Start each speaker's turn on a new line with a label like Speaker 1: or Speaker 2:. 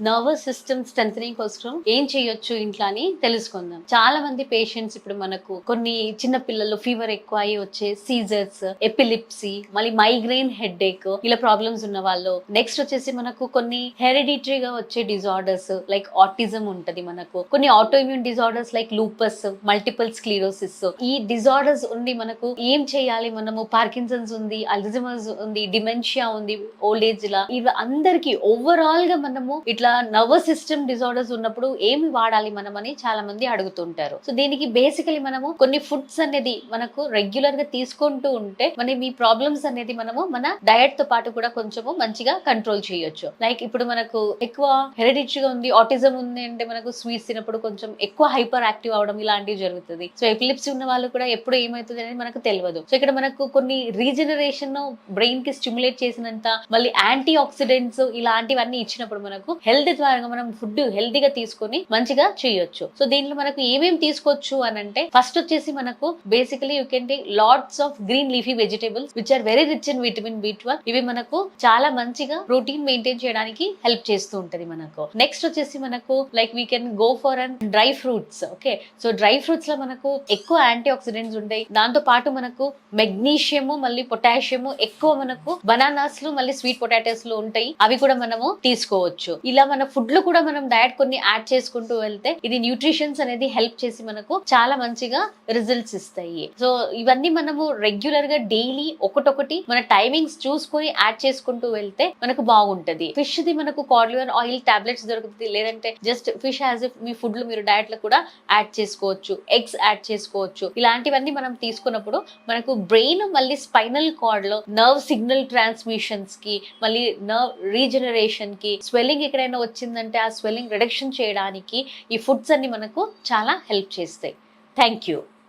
Speaker 1: Nervous system స్ట్రెంగ్ కోసం ఏం చేయొచ్చు ఇంట్లో అని తెలుసుకుందాం. చాలా మంది పేషెంట్స్ ఇప్పుడు మనకు కొన్ని చిన్న పిల్లలు ఫీవర్ ఎక్కువ అయ్యి వచ్చే సీజర్స్ ఎపిలిప్సీ మళ్ళీ మైగ్రెయిన్ హెడ్ ఏక్ ఇలా ప్రాబ్లమ్స్ ఉన్న వాళ్ళు. నెక్స్ట్ వచ్చేసి మనకు కొన్ని హెరిడిటరీగా వచ్చే డిజార్డర్స్ లైక్ ఆటిజం ఉంటది మనకు. కొన్ని autoimmune disorders like lupus multiple sclerosis ఈ డిజార్డర్స్ ఉండి మనకు ఏం చేయాలి? మనము పార్కిన్సన్స్ ఉంది అల్జిమర్స్ ఉంది డిమెన్షియా ఉంది ఓల్డ్ ఏజ్ లా. ఇవి అందరికి ఓవరాల్గా మనము ఇట్లా నర్వస్ సిస్టమ్ డిజార్డర్స్ ఉన్నప్పుడు ఏమి వాడాలి మనం అని చాలా మంది అడుగుతుంటారు. సో దీనికి బేసికలీ మనము కొన్ని ఫుడ్స్ అనేది మనకు రెగ్యులర్గా తీసుకుంటూ ఉంటే మన ఈ ప్రాబ్లమ్స్ అనేది మనము మన డయట్తో పాటు కూడా కొంచెము మంచిగా కంట్రోల్ చేయొచ్చు. లైక్ ఇప్పుడు మనకు ఎక్కువ హెరిడిటరీగా ఉంది ఆటిజం ఉంది అంటే మనకు స్వీట్స్ తినప్పుడు కొంచెం ఎక్కువ హైపర్ యాక్టివ్ అవడం ఇలాంటివి జరుగుతుంది. సో ఎపిలిప్సీ ఉన్న వాళ్ళు కూడా ఎప్పుడు ఏమవుతుంది అనేది మనకు తెలియదు. సో ఇక్కడ మనకు కొన్ని రీజనరేషన్ బ్రెయిన్కి స్టిమ్యులేట్ చేసినంత మళ్ళీ యాంటీ ఆక్సిడెంట్స్ ఇలాంటివన్నీ ఇచ్చినప్పుడు మనకు హెల్త్ హెల్త్ ద్వారా మనం ఫుడ్ హెల్తీగా తీసుకొని మంచిగా చేయొచ్చు. సో దీంట్లో మనకు ఏమేమి తీసుకోవచ్చు అని అంటే ఫస్ట్ వచ్చేసి మనకు basically you can take lots of green leafy vegetables which are very rich in vitamin B twelve ఇవి మనకు చాలా మంచిగా ప్రోటీన్ మెయింటైన్ చేయడానికి హెల్ప్ చేస్తూ ఉంటది మనకు. నెక్స్ట్ వచ్చేసి మనకు like we can go for and dry fruits okay so dry ఫ్రూట్స్లో మనకు ఎక్కువ యాంటీ ఆక్సిడెంట్స్ ఉంటాయి. దాంతో పాటు మనకు మెగ్నీషియము మళ్ళీ పొటాషియము ఎక్కువ మనకు బనానాస్లో మళ్ళీ స్వీట్ పొటాటోస్లో ఉంటాయి. అవి కూడా మనము తీసుకోవచ్చు. ఇలా మన ఫుడ్లో కూడా మనం డయట్ కొన్ని యాడ్ చేసుకుంటూ వెళ్తే ఇది న్యూట్రిషన్స్ అనేది హెల్ప్ చేసి మనకు చాలా మంచిగా రిజల్ట్స్ ఇస్తాయి. సో ఇవన్నీ మనము రెగ్యులర్గా డైలీ ఒకటొకటి మన టైమింగ్స్ చూసుకొని యాడ్ చేసుకుంటూ వెళ్తే మనకు బాగుంటది. ఫిష్ ది మనకు కార్లియన్ ఆయిల్ టాబ్లెట్స్ దొరుకుతుంది లేదంటే జస్ట్ ఫిష్ యాజ్ ఇఫ్ మీ ఫుడ్లో మీరు డయట్లో కూడా యాడ్ చేసుకోవచ్చు. ఎగ్స్ యాడ్ చేసుకోవచ్చు. ఇలాంటివన్నీ మనం తీసుకున్నప్పుడు మనకు బ్రెయిన్ మళ్ళీ స్పైనల్ కార్డ్లో నర్వ్ సిగ్నల్ ట్రాన్స్మిషన్స్కి మళ్ళీ నర్వ్ రీజనరేషన్కి స్వెల్లింగ్ ఎక్కడైనా వచ్చిందంటే ఆ స్వెల్లింగ్ రిడక్షన్ చేయడానికి ఈ ఫుడ్స్ అన్ని మనకు చాలా హెల్ప్ చేస్తాయి. Thank you